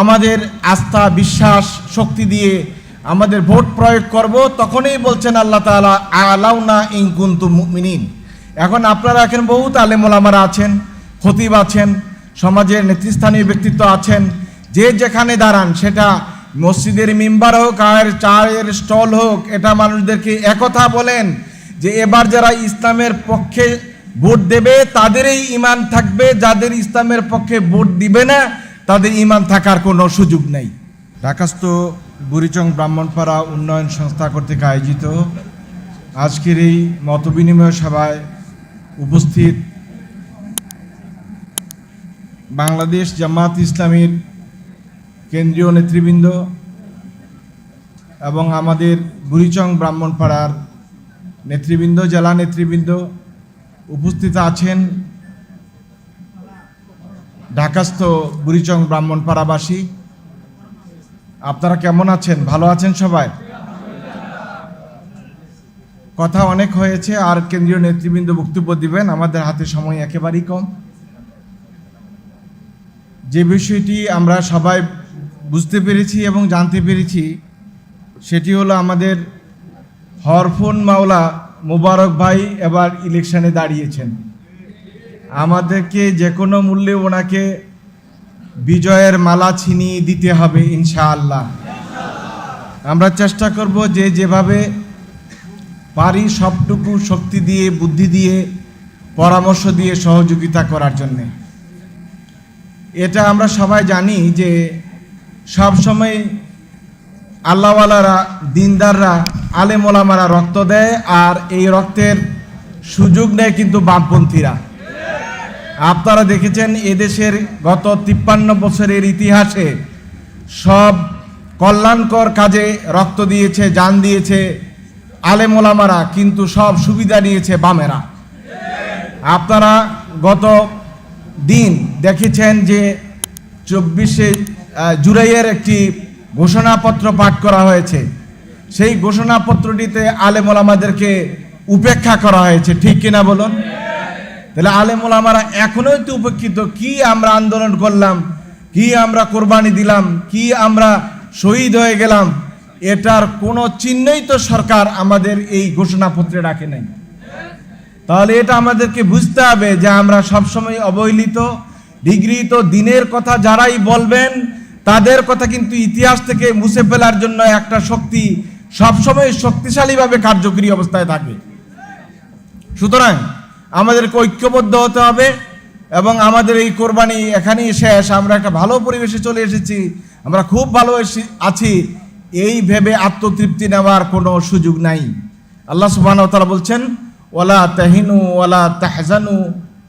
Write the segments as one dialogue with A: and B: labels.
A: আমাদের আস্থা, বিশ্বাস, শক্তি দিয়ে আমাদের ভোট প্রয়োগ করব, তখনই বলছেন আল্লাহ তাআলা, আলাউনা ইনকুন্তু মুমিনিন। এখন আপনারা এখন বহুত আলেমোলামারা আছেন, খতিব আছেন, সমাজের নেতৃস্থানীয় ব্যক্তিত্ব আছেন, যে যেখানে দাঁড়ান, সেটা মসজিদের মিম্বার হোক, আর চায়ের স্টল হোক, এটা মানুষদেরকে একথা বলেন যে এবার যারা ইসলামের পক্ষে ভোট দেবে, তাদেরই ইমান থাকবে, যাদের ইসলামের পক্ষে ভোট দিবে না তাদের ইমান থাকার কোনো সুযোগ নেই। ঢাকাস্থ বুড়িচং ব্রাহ্মণপাড়া উন্নয়ন সংস্থা কর্তৃক আয়োজিত আজকের এই মতবিনিময় সভায় উপস্থিত বাংলাদেশ জামাত ইসলামীর কেন্দ্রীয় নেতৃবৃন্দ এবং আমাদের বুড়িচং ব্রাহ্মণপাড়ার নেতৃবৃন্দ, জেলা নেতৃবৃন্দ উপস্থিত আছেন। ঢাকাস্থ বুড়িচং ব্রাহ্মণপাড়াবাসী, আপনারা কেমন আছেন? ভালো আছেন সবাই? কথা অনেক হয়েছে, আর কেন্দ্রীয় নেতৃবৃন্দ বক্তব্য দিবেন, আমাদের হাতে সময় একেবারেই কম। যে বিষয়টি আমরা সবাই বুঝতে পেরেছি এবং জানতে পেরেছি, সেটি হলো আমাদের হরফুন মাওলা মোবারক ভাই এবার ইলেকশনে দাঁড়িয়েছেন। আমাদেরকে যে কোনো মূল্যে ওনাকে বিজয়ের মালা ছিনিয়ে দিতে হবে, ইনশাআল্লাহ। আমরা চেষ্টা করব যে যেভাবে পারি সবটুকু শক্তি দিয়ে, বুদ্ধি দিয়ে, পরামর্শ দিয়ে সহযোগিতা করার জন্যে। এটা আমরা সবাই জানি যে সব সময় আল্লাহওয়ালারা, দিনদাররা, আলেমোলামারা রক্ত দেয় আর এই রক্তের সুযোগ নেয় কিন্তু বামপন্থীরা। আপনারা দেখেছেন এদেশের গত তিপ্পান্ন বছরের ইতিহাসে সব কল্যাণকর কাজে রক্ত দিয়েছে জান দিয়েছে আলেমোলামারা কিন্তু সব সুবিধা নিয়েছে বামেরা। আপনারা গত দিন দেখেছেন যে চব্বিশে জুলাইয়ের একটি ঘোষণাপত্র পাঠ করা হয়েছে। সেই ঘোষণাপত্রটিতে আলেমোলামাদেরকে উপেক্ষা করা হয়েছে। ঠিক কিনা বলুন? তাহলে আলেমোলামারা এখনও তো উপেক্ষিত কি আমরা আন্দোলন করলাম? কি আমরা কোরবানি দিলাম? কি আমরা শহীদ হয়ে গেলাম? এটার কোনো চিহ্নই তো সরকার আমাদের এই ঘোষণাপত্রে রাখে নাই। তাহলে এটা আমাদেরকে বুঝতে হবে যে আমরা সবসময় অবহেলিত, ডিগ্রিত, দিনের কথা যারাই বলবেন, তাদের কথা কিন্তু ইতিহাস থেকে মুছে ফেলার জন্য একটা শক্তি সবসময় শক্তিশালীভাবে কার্যকরী অবস্থায় থাকে। সুতরাং আমাদেরকে ঐক্যবদ্ধ হতে হবে এবং আমাদের এই কোরবানি এখানেই শেষ। আমরা একটা ভালো পরিবেশে চলে এসেছি। আমরা খুব ভালো আছি। এই ভেবে আত্মতৃপ্তি নেওয়ার কোনো সুযোগ নাই। আল্লাহ তাআলা বলছেন, ওয়ালা তাহিনু ওয়ালা তাহজানু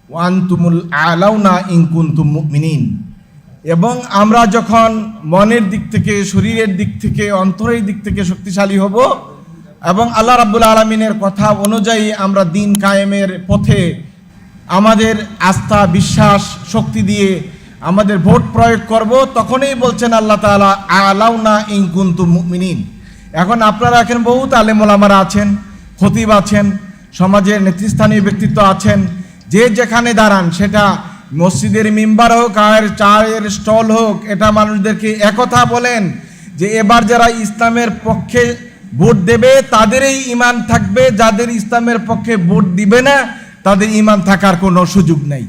A: ওয়ান্তুমুল আলাউনা ইন কুনতুম মুমিনিন। এবং আমরা যখন মনের দিক থেকে, শরীরের দিক থেকে, অন্তরের দিক থেকে শক্তিশালী হব এবং আল্লাহ রাব্বুল আলমিনের কথা অনুযায়ী আমরা দিন কায়েমের পথে আমাদের আস্থা, বিশ্বাস, শক্তি দিয়ে আমাদের ভোট প্রয়োগ করব। তখনই বলছেন আল্লাহ তাআলা, আলাউনা ইনকুন্তু মুমিনিন। এখন আপনারা এখন বহুত আলেমোলামারা আছেন, খতিব আছেন, সমাজের নেতৃস্থানীয় ব্যক্তিত্ব আছেন, যে যেখানে দাঁড়ান, সেটা মসজিদের মিম্বার হোক, আর চায়ের স্টল হোক, এটা মানুষদেরকে একথা বলেন যে এবার যারা ইসলামের পক্ষে ভোট দেবে, তাদেরই ইমান থাকবে, যাদের ইসলামের পক্ষে ভোট দিবে না, তাদের ইমান থাকার কোনো সুযোগ নেই।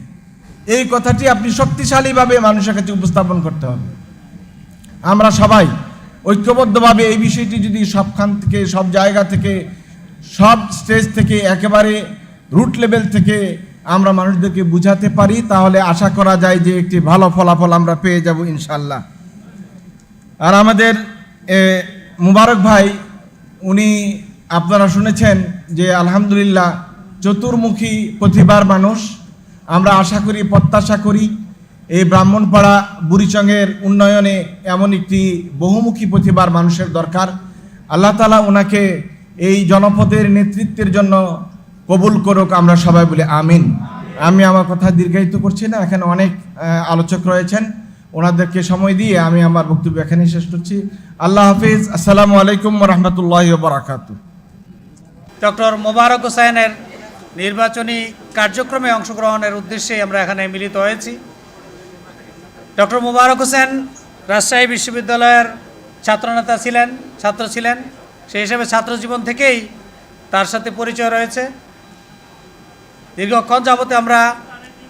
A: এই কথাটি আপনি শক্তিশালীভাবে মানুষের কাছে উপস্থাপন করতে হবে। আমরা সবাই ঐক্যবদ্ধভাবে এই বিষয়টি যদি সবখান থেকে, সব জায়গা থেকে, সব স্টেজ থেকে, একেবারে রুট লেভেল থেকে আমরা মানুষদেরকে বুঝাতে পারি, তাহলে আশা করা যায় যে একটি ভালো ফলাফল আমরা পেয়ে যাব ইনশাল্লাহ। আর আমাদের মুবারক ভাই উনি আপনারা শুনেছেন যে আলহামদুলিল্লাহ চতুর্মুখী প্রতিভার মানুষ। আমরা আশা করি, প্রত্যাশা করি, এই ব্রাহ্মণপাড়া বুড়িচংয়ের উন্নয়নে এমন একটি বহুমুখী প্রতিভার মানুষের দরকার। আল্লাহ তালা ওনাকে এই জনপদের নেতৃত্বের জন্য কবুল করুক, আমরা সবাই বলি আমিন। আমি আমার কথা দীর্ঘায়িত করছি না, এখানে অনেক আলোচক রয়েছেন। ওনাদেরকে সময় দিয়ে আমি আমার বক্তব্য এখানে শেষ করছি। আল্লাহ হাফিজ। আসসালামু আলাইকুম রহমতুল্লাহ বারাকাতু
B: ডক্টর মোবারক হোসেনের নির্বাচনী কার্যক্রমে অংশগ্রহণের উদ্দেশ্যে আমরা এখানে মিলিত হয়েছি। ডক্টর মোবারক হোসেন রাজশাহী বিশ্ববিদ্যালয়ের ছাত্রনেতা ছিলেন, ছাত্র ছিলেন। সেই হিসেবে ছাত্র জীবন থেকেই তার সাথে পরিচয় রয়েছে। দীর্ঘক্ষণ যাবতে আমরা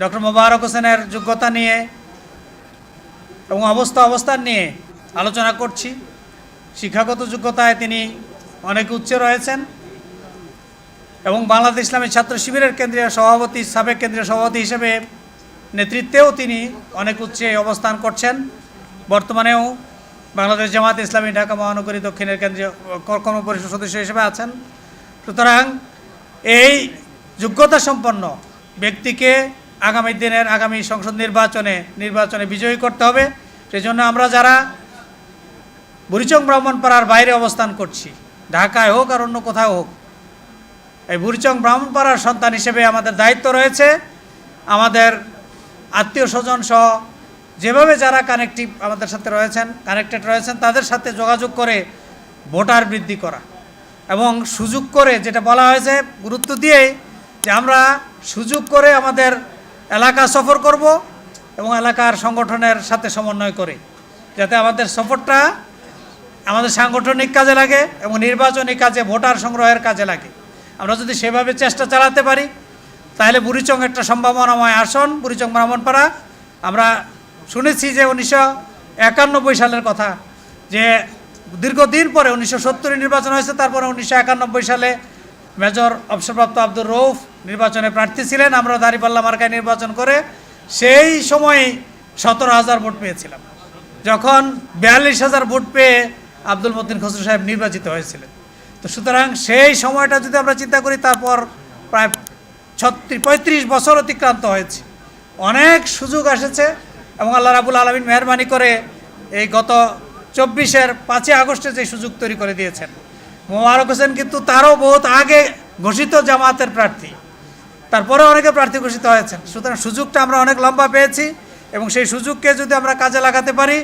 B: ডক্টর মোবারক হোসেনের যোগ্যতা নিয়ে এবং অবস্থা অবস্থান নিয়ে আলোচনা করছি। শিক্ষাগত যোগ্যতায় তিনি অনেক উচ্চে রয়েছেন এবং বাংলাদেশ ইসলামী ছাত্র শিবিরের কেন্দ্রীয় সভাপতি, সাবেক কেন্দ্রীয় সভাপতি হিসেবে নেতৃত্বেও তিনি অনেক উচ্চে অবস্থান করছেন। বর্তমানেও বাংলাদেশ জামাত ইসলামী ঢাকা মহানগরী দক্ষিণের কেন্দ্রীয় কর- কর্মপরিষদ সদস্য হিসেবে আছেন। সুতরাং এই যোগ্যতা সম্পন্ন ব্যক্তিকে আগামী দিনের আগামী সংসদ নির্বাচনে নির্বাচনে বিজয়ী করতে হবে। সেজন্য আমরা যারা বুড়িচং ব্রাহ্মণপাড়ার বাইরে অবস্থান করছি, ঢাকায় হোক আর অন্য কোথাও হোক, এই বুড়িচং ব্রাহ্মণপাড়ার সন্তান হিসেবে আমাদের দায়িত্ব রয়েছে। আমাদের আত্মীয় স্বজন সহ যেভাবে যারা কানেক্টিভ আমাদের সাথে রয়েছেন কানেক্টেড রয়েছেন, তাদের সাথে যোগাযোগ করে ভোটার বৃদ্ধি করা এবং সুযোগ করে যেটা বলা হয়েছে, গুরুত্ব দিয়ে যে আমরা সুযোগ করে আমাদের এলাকা সফর করব এবং এলাকার সংগঠনের সাথে সমন্বয় করে, যাতে আমাদের সফরটা আমাদের সাংগঠনিক কাজে লাগে এবং নির্বাচনী কাজে, ভোটার সংগ্রহের কাজে লাগে। আমরা যদি সেভাবে চেষ্টা চালাতে পারি, তাহলে বুড়িচং একটা সম্ভাবনাময় আসন, বুড়িচং ব্রাহ্মণপাড়া। আমরা শুনেছি যে উনিশশো একানব্বই সালের কথা, যে দীর্ঘদিন পরে উনিশশো সত্তরে নির্বাচন হয়েছে, তারপরে উনিশশো একানব্বই সালে মেজর অবসরপ্রাপ্ত আব্দুর রৌফ নির্বাচনে প্রার্থী ছিলেন, আমরা দাঁড়িপাল্লা মার্কায় নির্বাচন করে সেই সময়ে সতেরো হাজার ভোট পেয়েছিলাম। যখন বিয়াল্লিশ হাজার ভোট পেয়ে আব্দুল মতিন খসরু সাহেব নির্বাচিত হয়েছিলেন। তো সুতরাং সেই সময়টা যদি আমরা চিন্তা করি, তারপর প্রায় ছত্রিশ, পঁয়ত্রিশ বছর অতিক্রান্ত হয়েছে। অনেক সুযোগ এসেছে এবং আল্লাহ রাবুল আলমিন মেহরবানি করে এই গত চব্বিশের পাঁচই আগস্টে যে সুযোগ তৈরি করে দিয়েছেন। মোবারক হোসেন কিন্তু তারও বহুত আগে ঘোষিত জামাতের প্রার্থী। তারপরে অনেকে প্রার্থী ঘোষিত হয়েছেন। সুতরাং সুযোগটা আমরা অনেক লম্বা পেয়েছি এবং সেই সুযোগকে যদি আমরা কাজে লাগাতে পারি,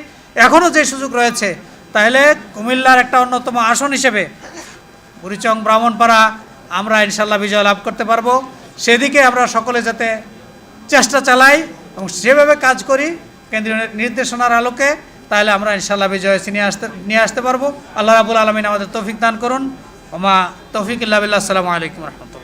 B: এখনও যে সুযোগ রয়েছে, তাহলে কুমিল্লার একটা অন্যতম আসন হিসেবে বুড়িচং ব্রাহ্মণপাড়া আমরা ইনশাল্লাহ বিজয় লাভ করতে পারব। সেদিকে আমরা সকলে যাতে চেষ্টা চালাই এবং সেভাবে কাজ করি, কেন্দ্রীয় নির্দেশনার আলোকে, তাহলে আমরা ইনশাল্লাহ বিজয় নিয়ে আসতে নিয়ে আসতে পারব। আল্লাহ রাবুল আলমিন আমাদের তৌফিক দান করুন। ওমা তৌফিক ইল্লাহ আসসালামু আলাইকুম রহমতুল্লাহ।